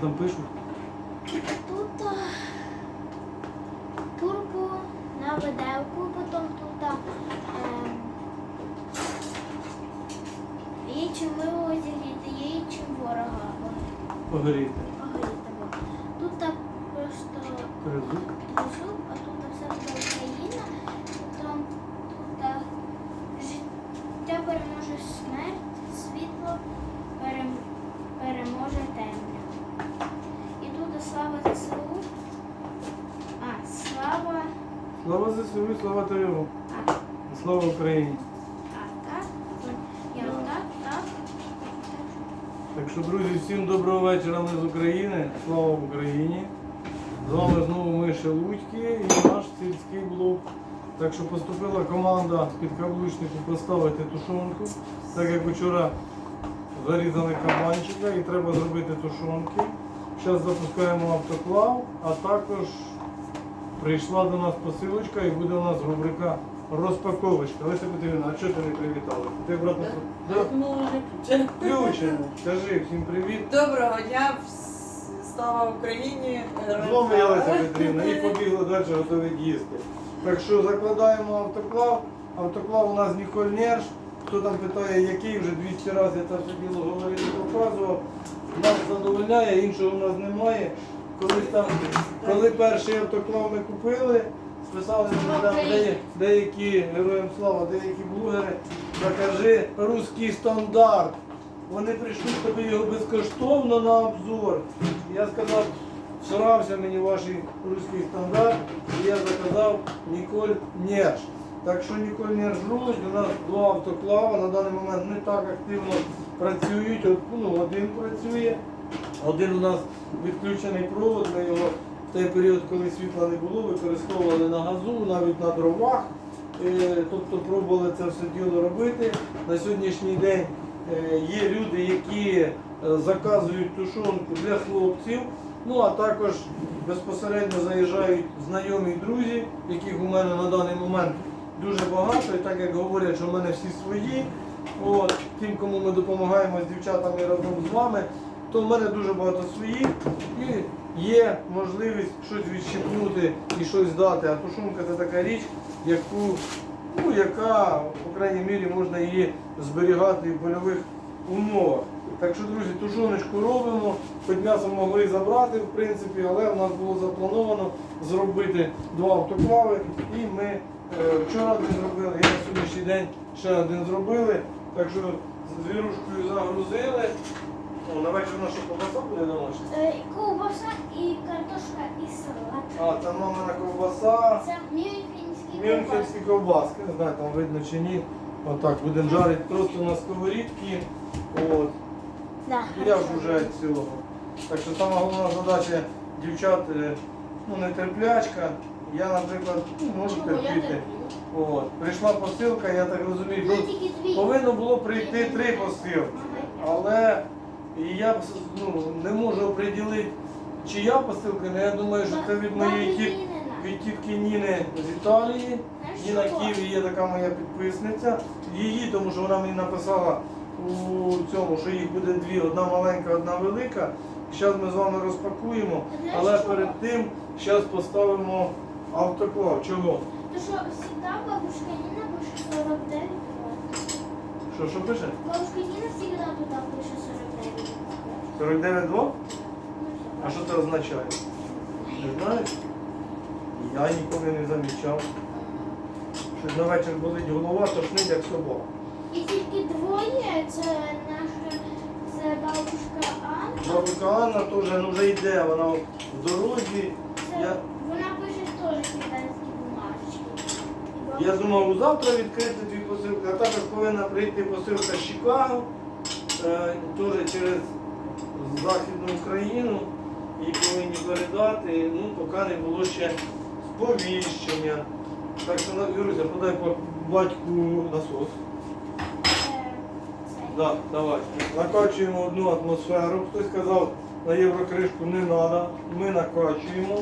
там пишуть? Тут а, турбо на виделку, потім тут ем, є чим мило зігріти, є чим ворога Погоріти. Погоріти. Тут так просто Перезуб. А тут все буде Україна, потім тут а, життя переможе смерть, світло перем, переможе темряву. І тут слава ЗСУ. А, слава. Слава ЗСУ, слава ТРО. Слава Україні. так. Що, друзі, всім доброго вечора. Ми з України. Слава Україні. З вами знову ми Шелудьки і наш сільський блок. Так що поступила команда підкаблучнику поставити тушонку. Так як вчора зарізали кабанчика і треба зробити тушонки. Зараз запускаємо автоклав, а також прийшла до нас посилочка і буде у нас рубрика розпаковочка. Леся Петрівна, а чого ти не привітала? Ти обратно Да? Вже. Включено. Кажи всім привіт. Доброго дня, вс- слава Україні. З вами я Леся Петрівна і побігли далі готові їсти. Так що закладаємо автоклав. Автоклав у нас Ніколь Нерш. Хто там питає, який вже 200 разів я це все діло говорив і показував. Нас задовольняє, іншого у нас немає. Колись там, коли перший автоклав ми купили, списали там деякі героям слава, деякі блогери, закажи русський стандарт. Вони прийшли тобі його безкоштовно на обзор. Я сказав, всрався мені ваш руський стандарт, і я заказав Ніколь Нерш. Так що Ніколь Нерш Русь, у нас два автоклава, на даний момент не так активно працюють. От, Ну, один працює, один у нас відключений провод, ми його в той період, коли світла не було, використовували на газу, навіть на дровах. Е, Тобто пробували це все діло робити. На сьогоднішній день е, є люди, які е, заказують тушонку для хлопців. Ну а також безпосередньо заїжджають знайомі друзі, яких у мене на даний момент дуже багато. І так як говорять, що в мене всі свої, от, тим, кому ми допомагаємо з дівчатами разом з вами, то в мене дуже багато своїх і є можливість щось відщипнути і щось дати. А тушонка це така річ, яку, ну, яка, по крайній мірі, можна її зберігати в польових умовах. Так що, друзі, тушоночку робимо, хоч м'ясо могли забрати, в принципі, але в нас було заплановано зробити два автоклави. І ми е, вчора один зробили, і на сьогоднішній день ще один зробили. Так що з вірушкою загрузили. О, на вечір наша ковбаса буде домашня. Е, Ковбаса і картошка і салат. А, там мамина ковбаса. Це мюнхенський ковбас. Мюнхенські ковбаски, не знаю, там видно чи ні. Отак, будемо жарити просто на сковорідці. От. Да, Я ж вже цілого. Так що сама головна задача дівчат е, ну, не терплячка. Я, наприклад, ну, можу? Терпіти. От. Прийшла посилка, я так розумію, Ну, ну, повинно було прийти три посилки. Але я ну, не можу оприділити, чия посилка, але я думаю, що це від моєї тітки. Від тітки Ніни з Італії. Ніна Києві є така моя підписниця. Її, тому що вона мені написала у цьому, що їх буде дві, одна маленька, одна велика. Зараз ми з вами розпакуємо, але перед тим зараз поставимо автоклав. Чого? То що завжди бабушка Ніна пише 49 Що, що пише? Бабушка Ніна завжди туди пише 49 49 2? Ну, А що це означає? Не знаєш? Я ніколи не замічав. Щось на вечір болить голова, тошнить як собака. І тільки двоє, це наша, це бабушка Анна. Бабука Анна теж ну, вже йде, вона в дорозі. Це, Я, Вона пише теж китайські бумажки. І я бабушка- думав завтра відкрити дві посилки, а також повинна прийти посилка з Чикаго, е, теж через Західну Україну. Її повинні передати, ну, поки не було ще сповіщення. Так що, Віруся, подай по батьку насос. Е, Да, давай. Накачуємо одну атмосферу. Хтось сказав, на єврокришку не треба. Ми накачуємо,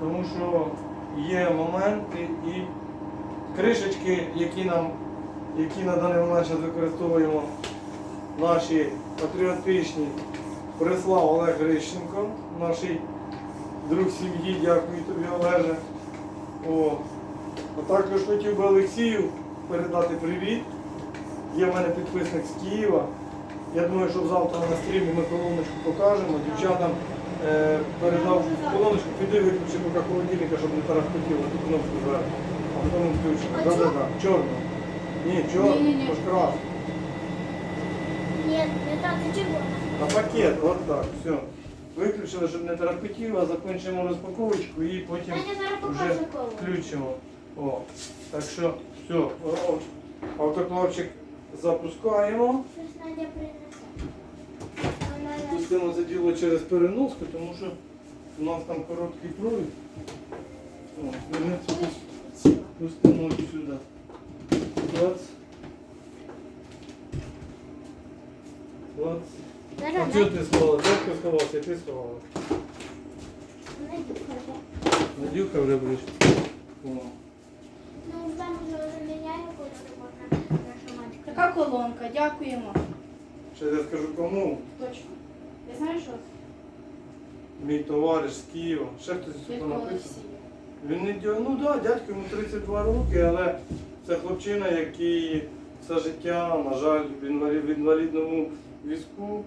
тому що є моменти і кришечки, які нам, які на даний момент зараз використовуємо наші патріотичні прислав Олег Грищенко, наш друг сім'ї, дякую тобі, Олеже. О. А також хотів би Олексію передати привіт. Є в мене підписник з Києва. Я думаю, що завтра на стрімі ми колоночку покажемо. Дівчатам е, передав колоночку, піди виключи поки холодильника, щоб не тарахтотіло, ту кнопку зверху. А потім включимо. Да-да-да. Чорну. Ні, Ні-ні-ні. тож красну. Ні, не так, це червона. А пакет, от так, все. Виключили, щоб не тарахтотіло, закінчимо розпаковочку і потім Таня зараз вже покаже коло. включимо. О, так що все, о, автоклавчик запускаємо. Щось Надя принесе. Вона Пустимо це діло через переноску, тому що у нас там короткий провід. О, верни це пус- Пустимо сюди. Клац. Клац. А чого ти сховала? Дядько сховався, ти сховала. Надюха вже будеш. О. Ну, там вже заміняємо кольори, можна нажимати. Така колонка, дякуємо. Ще я скажу кому. Точно. Я знаю, що Мій товариш з Києва. Ще хтось це тут написав. Він не дя... Ну так, да, дядько йому 32 роки, але це хлопчина, який все життя, на жаль, в інвалі- в інвалідному візку.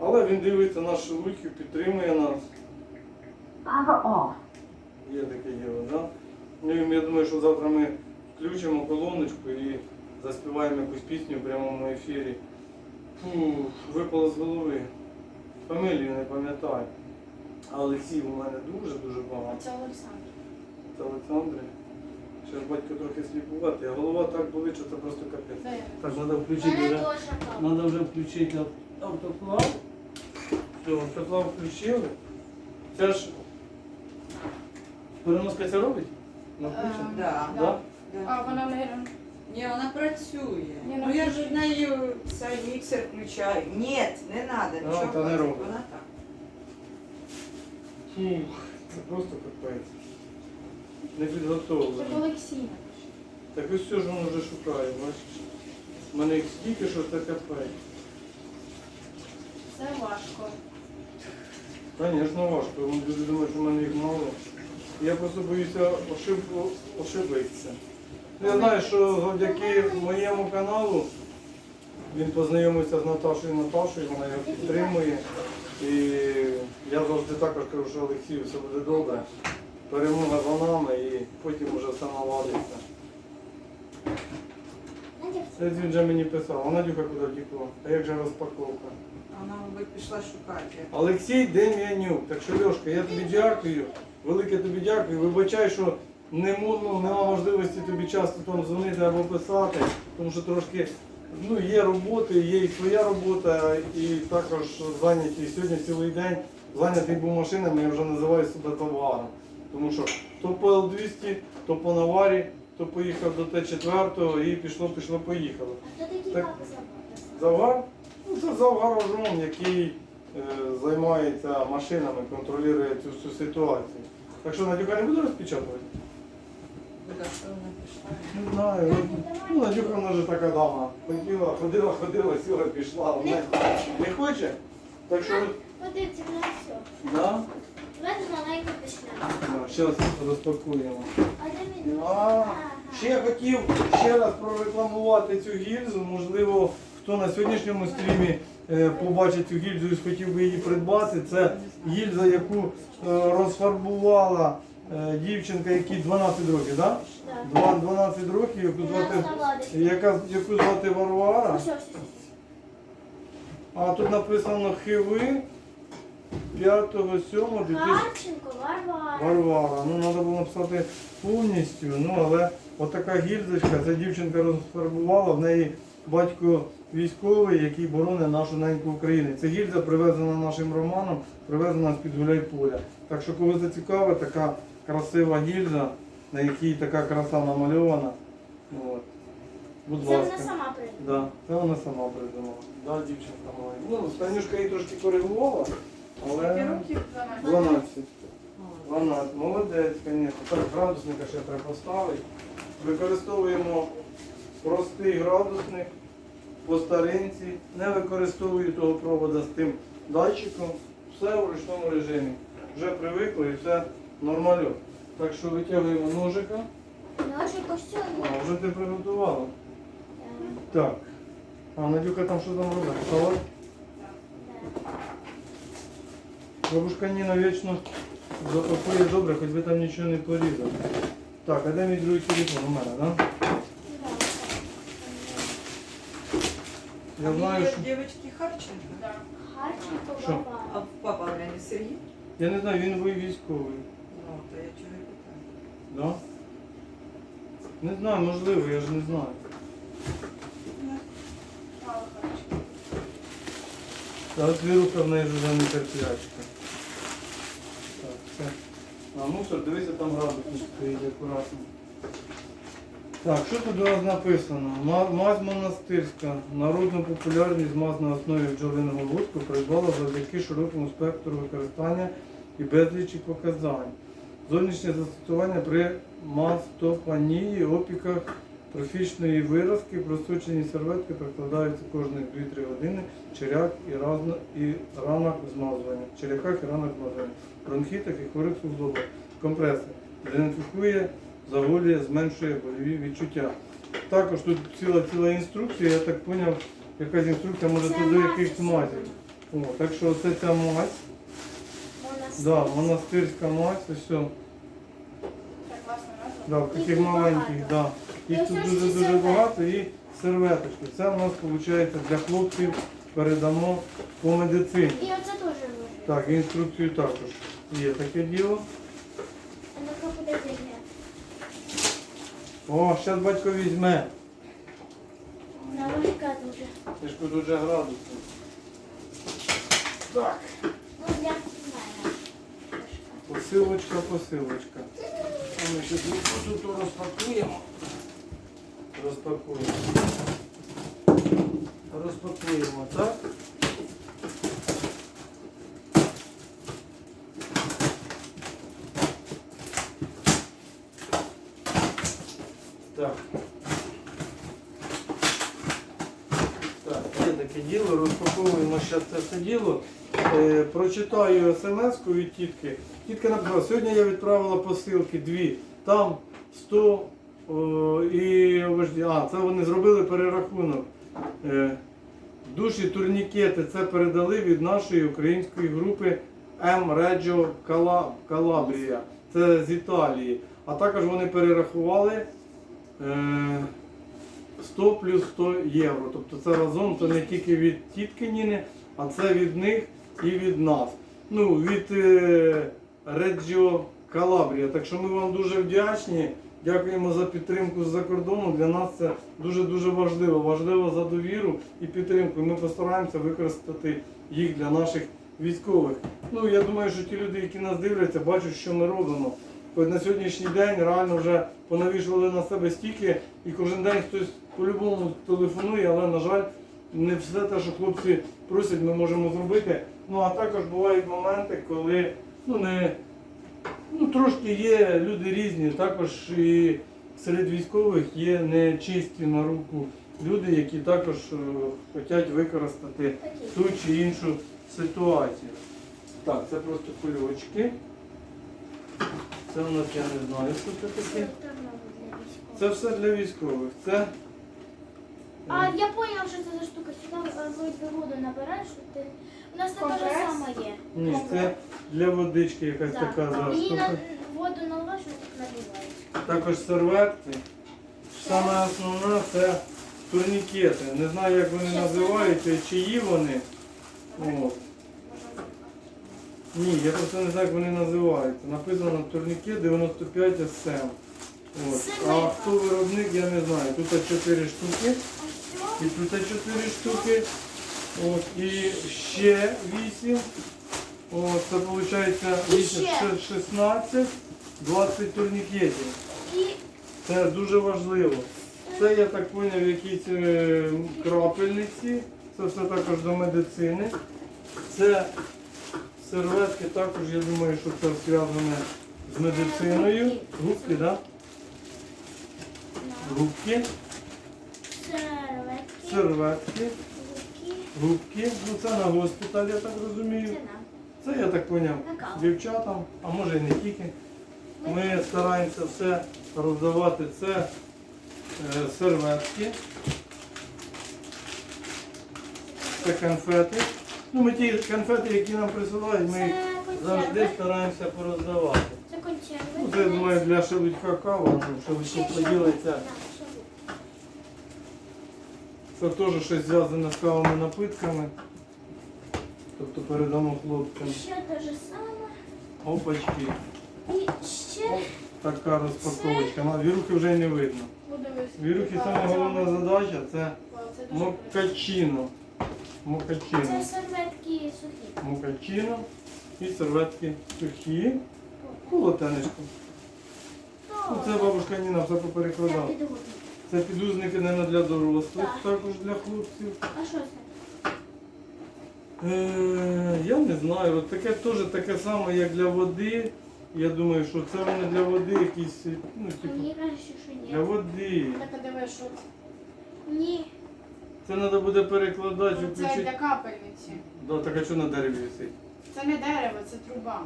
Але він дивиться наші луки, підтримує нас. Off. Є таке діло, да? Ну, і я думаю, що завтра ми включимо колоночку і заспіваємо якусь пісню в прямому ефірі. Фу, випало з голови. Фамілію не пам'ятаю. А Олексій у мене дуже-дуже багато. Це Олександр. Це Олександре. Ще ж батько трохи сліпувати, а голова так болить, що це просто капець. Так, треба включити вже. Треба вже включити ав- автоклав. Автоклав включили. Це ж переноска це робить? На включення? Ем, Да. Да. Да? А вона не Ні, вона працює. Ні, ну я ж в неї цей міксер включаю. Ні, не треба, А, нічого. та не робить. Вона так. Фух, це просто капець. Не це підготовлено. Олексія. Так ось все ж воно вже шукає, бачиш. У мене їх стільки, що це капець. Це важко. Звісно, важко. Люди думають, що в мене їх мало. Я просто боюся ошибитися. Я знаю, що завдяки моєму каналу він познайомився з Наташою Наташою, вона його підтримує. І я завжди також кажу, що Олексію все буде добре. Перемога за нами і потім вже все наладиться. Це він вже мені писав, а Надюха куди втекла? А як же розпаковка? Вона би пішла шукати. Олексій Дем'янюк. Так що, Льошка, я тобі дякую. Велике тобі дякую. Вибачай, що не ну, нема можливості тобі часто там дзвонити або писати, тому що трошки ну, є роботи, є і своя робота, і також зайняті сьогодні цілий день зайнятий був машинами, я вже називаю себе товаром. Тому що то по Л200, то по наварі, то поїхав до Т4 і пішло, пішло, поїхало. а хто такий Так. папа Завгар? Ну, це завгаражом, який е, займається машинами, контролює цю всю ситуацію. Так що Надюха не буде розпечатувати? Буде, що вона пішла. Не знаю. Ну, Надюха вона вже така дама. Хотіла, ходила, ходила, сіла, пішла. Вона не хоче? Так що, Подивіться, на все. да? Давайте маленько почнемо. Зараз розпакуємо. А де мій А, ще я хотів ще раз прорекламувати цю гільзу. Можливо, хто на сьогоднішньому стрімі е, побачить цю гільзу і хотів би її придбати. Це гільза, яку е, розфарбувала е, дівчинка, якій 12 років. Да? 12 років, яку звати, яка, яку звати Варвара. А тут написано Хиви 5.7.2000. Харченко, Варвара. Варвара. Ну, треба було написати повністю. Ну, але отака гільзочка, ця дівчинка розфарбувала, в неї батько військовий, який боронить нашу неньку Україну. Ця гільза привезена нашим Романом, привезена з-під Гуляйполя. Так що, кого зацікавить, така красива гільза, на якій така краса намальована. От. Будь Це ласка. вона сама прийде. Да, це вона сама придумала. Да, дівчинка маленька. Ну, Станюшка її трошки коригувала, але років? 12. 12. 12. Молодець, звісно. Так, градусника ще треба поставити. Використовуємо простий градусник. по старинці, не використовую того провода з тим датчиком. Все в ручному режимі. Вже привикли і все нормально. Так що витягуємо ножика. Ножик ось А, вже ти приготувала. Так. А Надюха там що там робить? Салат? Бабушка Ніна вічно запакує добре, хоч би там нічого не порізав. Так, а де мій другий телефон у мене, да? Я знаю, що. Дівчатки Харченко. Да. Харченко Що? А баба. папа Оляні Сергій? Я не знаю, він ви військовий. Ну, то я чого і питаю. Да? Не знаю, можливо, я ж не знаю. Мало харчів. Та от віруха в неї вже не терплячка. Так, все. А мусор, дивися, там градусник стоїть акуратно. Так, що тут у нас написано? Мазь монастирська. Народну популярність маз на основі бджолиного воску придбала завдяки широкому спектру використання і безлічі показань. Зовнішнє застосування при мастопанії, опіках трофічної виразки, просочені серветки прикладаються кожні 2-3 години, черяк і, разно, і ранок змазування. Черяках і ранок змазування. Бронхітах і хворих суглобах. Компреси. Дезінфікує, загоює, зменшує больові відчуття. Також тут ціла ціла інструкція, я так зрозумів, якась інструкція може Це тут до якихось мазів. О, так що це ця мазь. Монастир. Да, монастирська мазь, ось все. Так класно назва. Да, в таких маленьких, да. Їх тут дуже-дуже багато і серветочки. Це у нас виходить для хлопців передамо по медицині. І оце теж. Так, інструкцію також є таке діло. О, зараз батько візьме. На велика дуже. Ж тут вже. Так, Ну, я знаю. посилочка, посилочка. А ми ще тут тут розпакуємо. Розпакуємо. Розпакуємо? Так. Так, є таке діло, розпаковуємо ще це все діло. Е, прочитаю смс-ку від тітки. Тітка написала, сьогодні я відправила посилки дві. Там 100 о, і а, це вони зробили перерахунок. Е, душі турнікети це передали від нашої української групи М Реджо Калабрія. Це з Італії. А також вони перерахували. Е, 100 плюс 100 євро. Тобто це разом це не тільки від тітки Ніни, а це від них і від нас. Ну, від е, Реджіо Калабрія. Так що ми вам дуже вдячні. Дякуємо за підтримку з-за кордону. Для нас це дуже-дуже важливо. Важливо за довіру і підтримку. Ми постараємося використати їх для наших військових. Ну, я думаю, що ті люди, які нас дивляться, бачать, що ми робимо. На сьогоднішній день реально вже понавішували на себе стільки, і кожен день хтось по-любому телефонує, але, на жаль, не все те, що хлопці просять, ми можемо зробити. Ну а також бувають моменти, коли ну, не, ну, трошки є люди різні, також і серед військових є нечисті на руку люди, які також е, хочуть використати ту чи іншу ситуацію. Так, це просто кульочки. Це у нас я не знаю, що це таке. Це все для військових. Це А я поняла, що це за штука. Сюди е, воду набираєш, що ти. У нас така ж Компрес? сама є. ні, це для водички якась Да. така да, Її на воду наливаєш, так набивається. Також серветки. Саме основне це турнікети. Не знаю, як вони називаються, чиї вони. От. Ні, я просто не знаю, як вони називаються. Написано турнікет 95 SM. От. А хто виробник, я не знаю. Тут 4 штуки. І тут 4 штуки. От. І ще 8. От, це виходить 8, 16, 20 турнікетів. Це дуже важливо. Це я так зрозумів, якісь е, крапельниці. Це все також до медицини. Це серветки також, я думаю, що це зв'язане з медициною. Губки, так? Да? Губки. серветки. серветки, губки. Ну це на госпіталь, я так розумію. Це я так поняв дівчатам, а може і не тільки. Ми стараємося все роздавати. Це е, серветки. Це конфети. Ну, ми ті конфети, які нам присилають, ми Це завжди стараємося пороздавати. Це. Ну, це, я думаю, для шелудька кава, ну, шелудько поділиться. Це теж щось зв'язане з кавами напитками. Тобто передамо хлопцям. Ще те ж саме. Опачки. І ще Така розпаковочка. На Вірухи вже й не видно. Вірухи саме головна задача це Вау, мокачино. це серветки сухі. Мокачино і серветки сухі. Полотенечко. Ну, це бабушка Ніна все поперекладала. Це підузники не для дорослих, Так. також для хлопців. А що це? Е, я не знаю, от таке теж таке саме, як для води. Я думаю, що це вони для води якісь, ну, типу, Мені кажуть, що для ні. води. Так, а диви, що це? Ні. Це треба буде перекладати, Ну, Це включити. для капельниці. Да, так а що на дереві висить? Це не дерево, це труба.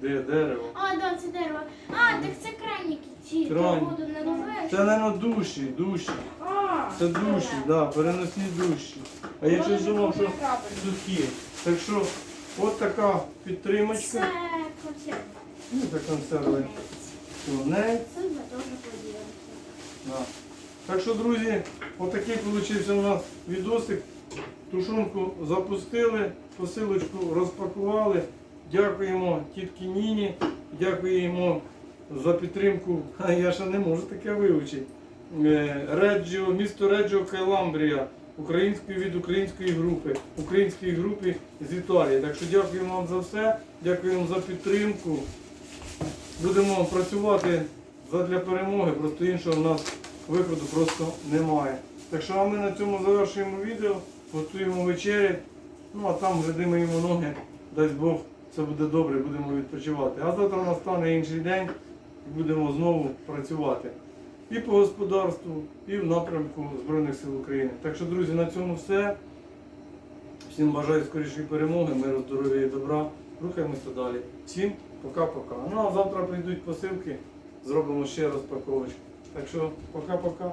Де дерево? А, да, це дерево. А, так це краніки. Ці ти Крані. воду наливаєш. Це, мабуть, душі, душі. А, Це душі, да, переносні душі. А я щось думав, що сухі. Так що, от така підтримочка. Це консерви. Ну, це консерви. Тунець. Це ми теж поділимося. Да. Так що, друзі, отакий вийшов у нас відосик. Тушонку запустили, посилочку розпакували. Дякуємо тітки Ніні, дякуємо за підтримку. А я ще не можу таке вивчити. Е, Реджіо, місто Реджіо Кайламбрія, української від української групи, української групи з Італії. Так що дякуємо вам за все, дякуємо за підтримку. Будемо працювати задля перемоги, просто іншого в нас виходу просто немає. Так що ми на цьому завершуємо відео, готуємо вечері, ну а там вже димаємо ноги, дасть Бог, це буде добре, будемо відпочивати. А завтра настане інший день і будемо знову працювати. І по господарству, і в напрямку Збройних сил України. Так що, друзі, на цьому все. Всім бажаю скорішої перемоги, миру, здоров'я і добра. Рухаємося далі. Всім пока-пока. Ну а завтра прийдуть посилки, зробимо ще розпаковочку. Так що пока-пока.